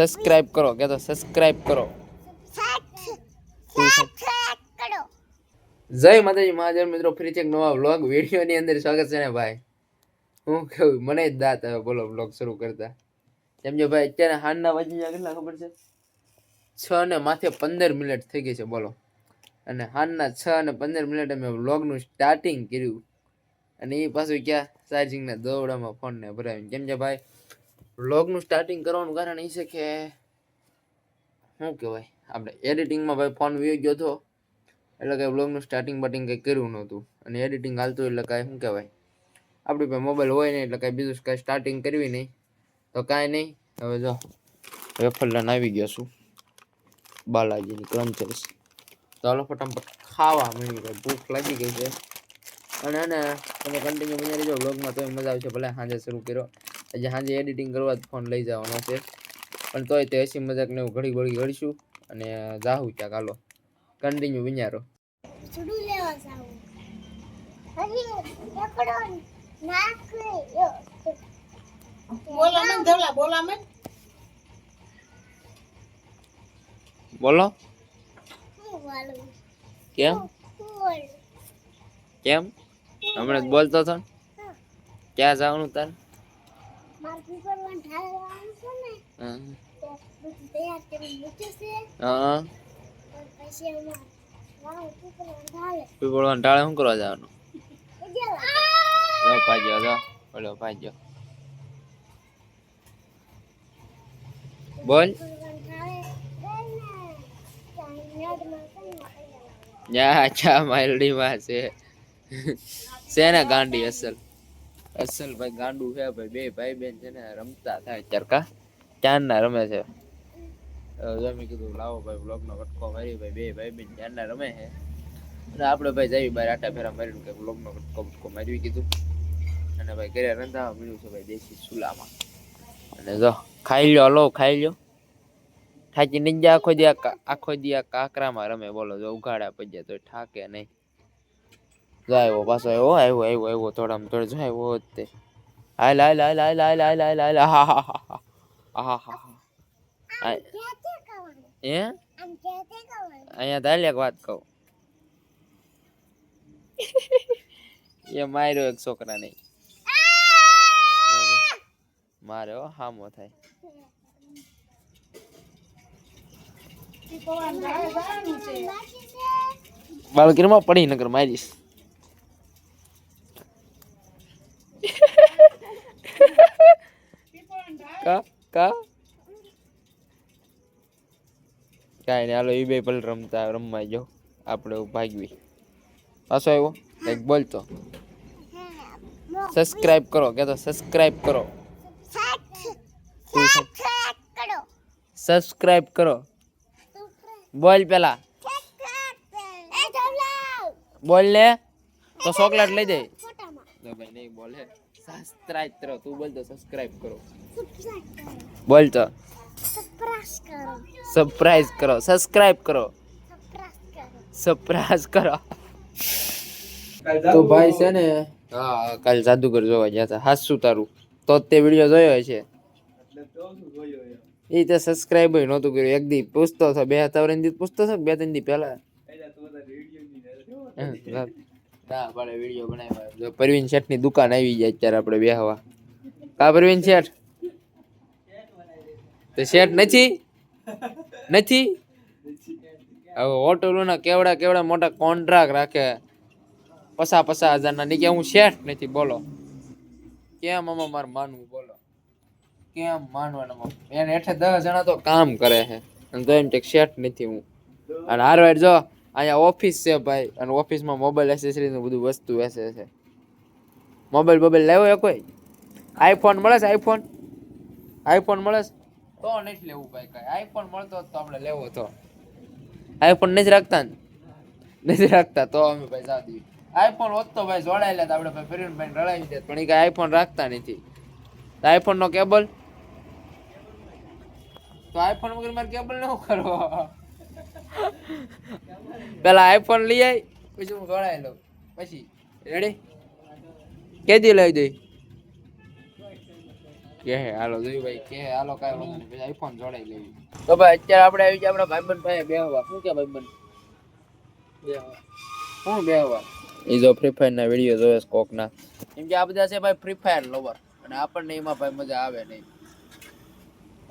Subscribe કરો, કે તો સબસ્ક્રાઇબ કરો. જય માતાજી મહાજન મિત્રો, ફરી એક નવા વ્લોગ વિડીયોની અંદર સ્વાગત છે ને ભાઈ. હું કહું, મને જ દાંત હવે બોલો વ્લોગ શરૂ કરતા. કેમ જો ભાઈ, અત્યારે હાંજના વાગી કેટલા ખબર છે? છ ને માથે પંદર મિનિટ થઈ ગઈ છે, બોલો. અને હાંજના છ અને પંદર મિનિટે મેં વ્લોગનું સ્ટાર્ટિંગ કર્યું. અને એ પાછું ક્યાં ચાર્જિંગના દોડામાં ફોનને ભરાવ્યું કેમ કે ભાઈ વ્લોગનું સ્ટાર્ટિંગ કરવાનું કારણ એ છે કે, શું કહેવાય? આપણે એડિટિંગમાં ભાઈ ફોન વી ગયો હતો. એટલે કાંઈ વ્લોગનું સ્ટાર્ટિંગ બટિંગ કંઈ કર્યું નહોતું. અને એડિટિંગ હાલતું એટલે કાંઈ શું કહેવાય? આપણી પાસે મોબાઈલ હોય નહીં એટલે કાંઈ બીજું કાંઈ સ્ટાર્ટિંગ કરવી નહીં. તો કાંઈ નહીં. હવે જો વેફર લઈને આવી ગયો છું. બાલાજીની ક્રંચર્સ તો હાલો ફટાફટ ખાવા મળી ભાઈ ભૂખ લાગી ગઈ છે. અને એને તમે કન્ટિન્યુ બની રહેજો. વ્લોગમાં તો મજા આવશે. ભલે સાંજે શરૂ કર્યો. આજે સાંજે એડિટિંગ કરવા જ ફોન લઈ જવાનો છે. પણ તોય તે હસી મજાક ને એવું ઘડી ઘડી ઘડીશું અને જાહું ક્યાંક હાલો. કન્ટિન્યુ વિચારો બોલા મન ધવલા બોલા મન બોલો. કેમ? કેમ? હમણાં જ બોલતો હતો ક્યાં જવાનું તાર? પીપળો ઢાળે શું કરવા જવાનું? પાજ્યો બોલ યા અચ્છા માયલડીમાં છે સેને ગાંડી અસલ? અસલ ભાઈ ગાંડું છે ભાઈ, બે ભાઈ બેન છે ને, રમતા થાય ચરકા ચાંદના રમે છે? જમી કીધું, લાવો ભાઈ બ્લોગનો કટકો મારી ભાઈ, બે ભાઈ બેન ચાંદના રમે છે? અને આપણે ભાઈ જઈ બહાર આટા ફેરા મારીને કંઈક બ્લોગનો કટકો બટકો મારવી કીધું. અને ભાઈ ઘરે રંધાવા મળ્યું છે ભાઈ, દેશી ચૂલામાં. અને જો, ખાઈ લ્યો લો ખાઈ લ્યો. થાકી નહીં આખો દિયા આખો દિયા કાકરામાં રમે, બોલો, જો ઉઘાડા પજ્યા તો ઠાકે નહીં. આવ્યો પાછો આવ્યો. આવ્યો આવ્યો આવ્યો. થોડામાં થોડો જો આવ્યો જ તે. હાલ હાલ હાલ હાલ હાલ હાલ હાલ હાલ. હા હા હા હા. હા હા હા. અહીંયા તાલ એક વાત કહું. એ માર્યો એક છોકરાને. નહીં મારે હો હામો થાય. બાળકીમાં પડી નગર મારીશ પીપળાને ઢાળે કા? કાંઈ નહીં હાલો એ બે પલ રમતા રમવા જો આપણે ભાગવી. પાછો આવ્યો? કંઈક બોલતો સબસ્ક્રાઇબ કરો કે તો સબસ્ક્રાઇબ કરો. કરો સબસ્ક્રાઇબ કરો. બોલ પેલા. બોલ ને. તો ચોકલેટ લઈ જાય ભાઈ નહીં બોલે. કરો તું બોલ તો સબસ્ક્રાઇબ કરો. બોલ તો. સરપ્રાઈઝ કરો. સબસ્ક્રાઇબ કરો સરપ્રાઈઝ કરો. તો ભાઈ છે ને હા કાલ જાદુગર જોવા ગયા હતા. હાસું તારું. તો તે વીડિયો જોયો છે એ તે સબસ્ક્રાઇબ નહોતું કર્યું. એક દી પૂછતો હતો બે ત્રણ દી પૂછતો હતો બે ત્રણ દી પહેલા? ના પાડે વીડિયો બનાવ્યો. જો પરવીન શેઠની દુકાન આવી જાય અત્યારે આપણે બેહવા. કા પરવીન શેઠ? તો શેઠ નથી? નથી? હવે હોટલોના કેવડા કેવડા મોટા કોન્ટ્રાક્ટ રાખે. પસા પસા હજારના. ની કે હું શેઠ નથી, બોલો. કેમ આમાં મારે માનવું, બોલો. કેમ માનવાનું? એને હેઠે દસ જણા તો કામ કરે છે. અને તો એમ કે શેઠ નથી હું. અને હારવાર જો અહીંયા ઓફિસ છે ભાઈ. અને ઓફિસમાં મોબાઈલ એસેસરીઝ બધું વસ્તુ હશે છે મોબાઈલ બોબાઈલ લાવ્યો કોઈ? આઈફોન મળે છે આઈફોન આઈફોન મળે છે? તો નથી લેવું ભાઈ કઈ. આઈફોન મળતો તો આપણે લેવો તો. આઈફોન નથી રાખતા ને? નથી રાખતા તો અમે ભાઈ જા દઈએ. આઈફોન હોત તો ભાઈ જોડાઈ લેતા આપણે ભાઈ ફરીને ભાઈ રડાવી દેત. પણ એ કઈ આઈફોન રાખતા નથી. આઈફોન નો કેબલ તો આઈફોન વગર મારે કેબલ ન કરવો. પેલા આઈફોન લઈ આવી પછી હું જોડાઈ લઉં. પછી રેડી કેદી લઈ દઈ? કે હાલો જોયું ભાઈ કે હાલો કાંઈ વાંધો નહીં. પછી આઈફોન જોડાઈ લેવી. તો ભાઈ અત્યારે આપણે આવી ગયા આપણા ભાઈબંધ પાસે બેહવા શું કે ભાઈબંધ? શું બેહવા એ જો ફ્રી ફાયર ના વીડિયો જોયો કોક ના કેમ કે આ બધા છે ભાઈ ફ્રી ફાયર લવર અને આપણને એમાં ભાઈ મજા આવે નહીં.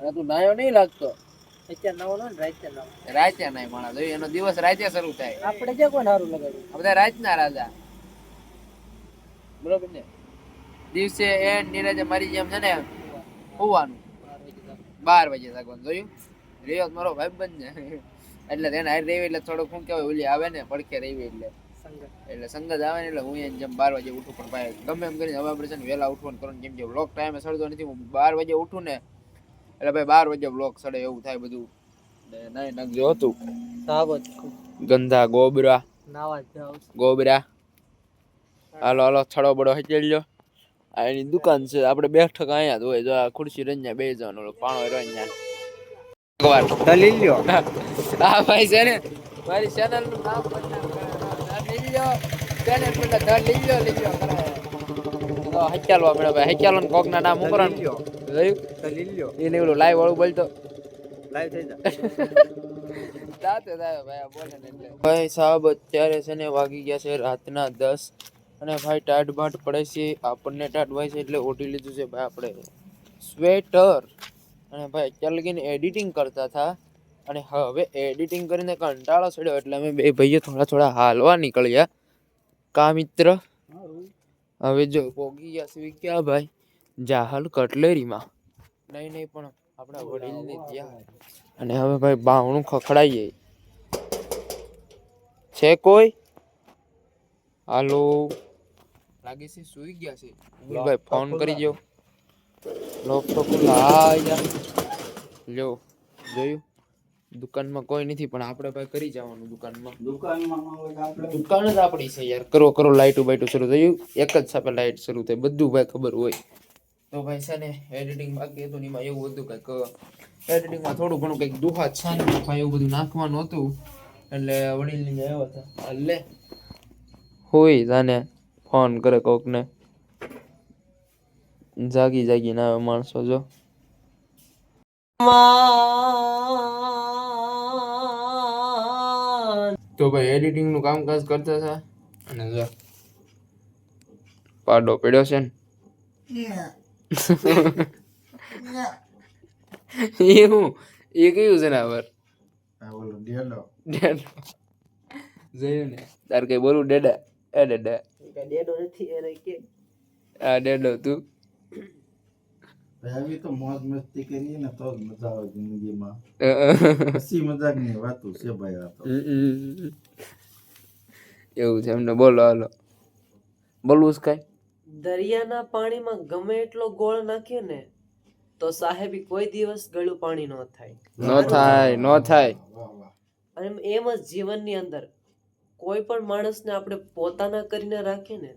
અને તું નાયો નહીં લાગતો. અત્યારે નવો નો ને રાતે નવો. રાતે નહીં માણસ એનો દિવસ રાતે શરૂ થાય. આપણે જે કોઈ સારું લગાડ્યું? બધા રાતના રાજા. બરોબર ને? દિવસે એ નીરજે મારી જેમ છે ને હોવાનું. બાર વાગે જાગવાનું જોયું? રિયોત મારો ભાઈ બંધ ને એટલે તેને હારે રેવી એટલે થોડુંક શું કહેવાય ઓલી આવે ને પડખે રેવી એટલે. એટલે સંગત આવે ને એટલે હું એને જેમ બાર વાગે ઉઠું પણ ભાઈ ગમે એમ કરીને હવે આપણે છે ને વહેલા ઉઠવાનું કરવાનું કેમ કે બ્લોક ટાઈમે સડતો નથી હું બાર વાગે ઉઠું ને એટલે ભાઈ બાર વાગે બ્લોક સડે એવું થાય બધું. ને નાઈ નાખજો. હતું ગંધા ગોબરા. ગોબરા. હાલો હાલો છડો બડો હચેલ્યો આ એની દુકાન છે. આપણે બેઠક અહીંયા જ હોય. જો આ ખુરશી રંજા બે જવાનું. પાણો રંજા એકવાર દલીલ લ્યો. આ ભાઈ છે ને. મારી ચેનલનું નામ લીલ્યો ચેનલ પેલા ધર લીલ્યો લીલ્યો કરે તો હચાલો મેળો ભાઈ. હચાલો ને કોક ના નામ ઉપર એ ઓલું લાઈવ વાળું બોલતો. લાઈવ થઈ જાય. ભાઈ સાહેબ અત્યારે છે ને વાગી ગયા છે રાતના દસ. અને ભાઈ ટાટ બાટ પડે છે. આપણને ટાટ ભાઈ છે એટલે ઓઢી લીધું છે ભાઈ આપણે. સ્વેટર. અને ભાઈ અત્યારે લગીને એડિટિંગ કરતા હતા. અને હવે એડિટિંગ કરીને કંટાળો ચડ્યો. એટલે અમે બે ભાઈઓ થોડા થોડા હાલવા નીકળ્યા. કા મિત્ર હવે જો પોગી ગયા સુઈ ક્યાં ભાઈ જાહલ કટલેરીમાં. નહીં નહીં પણ આપણા વડીલને ત્યાં. અને હવે ભાઈ બાવણું ખખડાઈએ. છે કોઈ? હાલો. લાગે છે સુઈ ગયા છે. ભાઈ ફોન કરી જો લોક તો ખુલ્લા લ્યો જોયું? દુકાનમાં કોઈ નથી પણ આપણે ભાઈ કરી જવાનું દુકાનમાં. દુકાન જ આપણી છે યાર. કરો કરો લાઇટું બાઇટું શરૂ થયું એક જ સાથે લાઈટ શરૂ થઈ. બધું ભાઈ ખબર હોય. તો ભાઈ છે ને એડિટિંગ બાકી હતું ને એમાં એવું હતું કંઈક એડિટિંગમાં થોડું ઘણું કંઈક દુહા છાન ભાઈ એવું બધું નાખવાનું હતું. એટલે વડીલ લઈને આવ્યા હતા. એટલે હોય જાને ફોન કરે કોકને જાગી જાગી ના આવે માણસો જો. તો ભાઈ એડિટિંગનું કામકાજ કરતા હતા? અને જો પાડો પડ્યો છે ને. એ હું એ કયું જનાવર ડેડો જોયું ને? તાર કઈ બોલું ડેડા. એ ડેડા. ડેડો નથી એ કે. આ ડેડો તું. આવી તો મોજ મસ્તી કરીએ ને તો જ મજા આવે જિંદગીમાં. અ, અ, હસી મજાકની વાતો છે ભાઈ આ તો. એવું છે એમને બોલો હાલો. બોલવું કાંઈ? દરિયાના પાણીમાં ગમે એટલો ગોળ નાખીએ ને તો સાહેબ કોઈ દિવસ ગળું પાણી ન થાય. નો થાય નો થાય. અને એમ એમ જ જીવનની અંદર કોઈ પણ માણસને આપણે પોતાના કરીને રાખીએ ને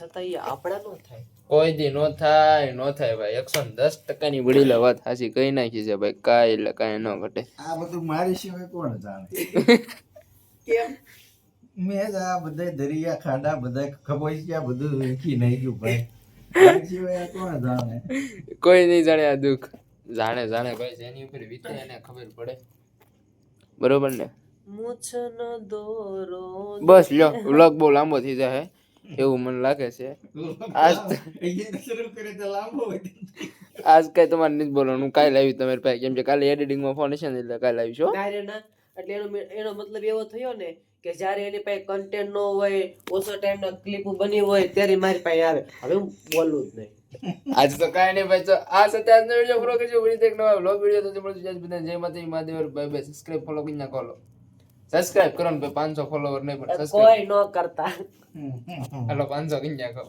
છતાં એ આપણા ન થાય. કોઈ દી નો થાય નો થાય ભાઈ. એકસો ને દસ ટકાની વડીલ વાત હાચી કઈ નાખી છે ભાઈ. કાંઈ એટલે કાંઈ ન ઘટે. આ બધું મારી સિવાય કોણ જાણે? કેમ? મેં જ આ બધા દરિયા ખાડા બધા ખબોઈ ગયા બધું વીખી નહીં ગયું ભાઈ. મારી સિવાય કોણ જાણે? કોઈ નહીં જાણે આ દુઃખ. જાણે જાણે ભાઈ જેની ઉપર વીતે એને ખબર પડે. બરોબર ને? મૂછ દોરો બસ લ્યો વ્લોગ બહુ લાંબો થઈ જાય એવું મને લાગે છે. આજ કઈ તમારે નથી બોલવાનું. કાલે આવી તમારી પાસે. કેમ કે કાલે એડિટિંગમાં ફોન છે ને એટલે કાલે આવીશું હો. એટલે એનો એનો મતલબ એવો થયો ને કે જ્યારે એની પાસે કન્ટેન્ટ નો હોય ઓછો ટાઈમ નો ક્લિપ બની હોય ત્યારે મારી પાસે આવે. હવે હું બોલવું જ નહીં. આજ તો કાંઈ નહીં ભાઈ. તો આ સાથે આજનો વીડિયો પૂરો કરજો. વીડિયો એક નવા વ્લોગ વીડિયો તો મળશે જય બધા જય માતાજી. મહાદેવ. ભાઈ બાય. સબસ્ક્રાઇબ ફોલો કરી નાખો. સબસ્ક્રાઇબ કરો ને પાંચસો ફોલોવર નહીં પણ સબસ્ક્રાઇબ કોઈ ન કરતા. હાલો પાંચસો કરી નાખો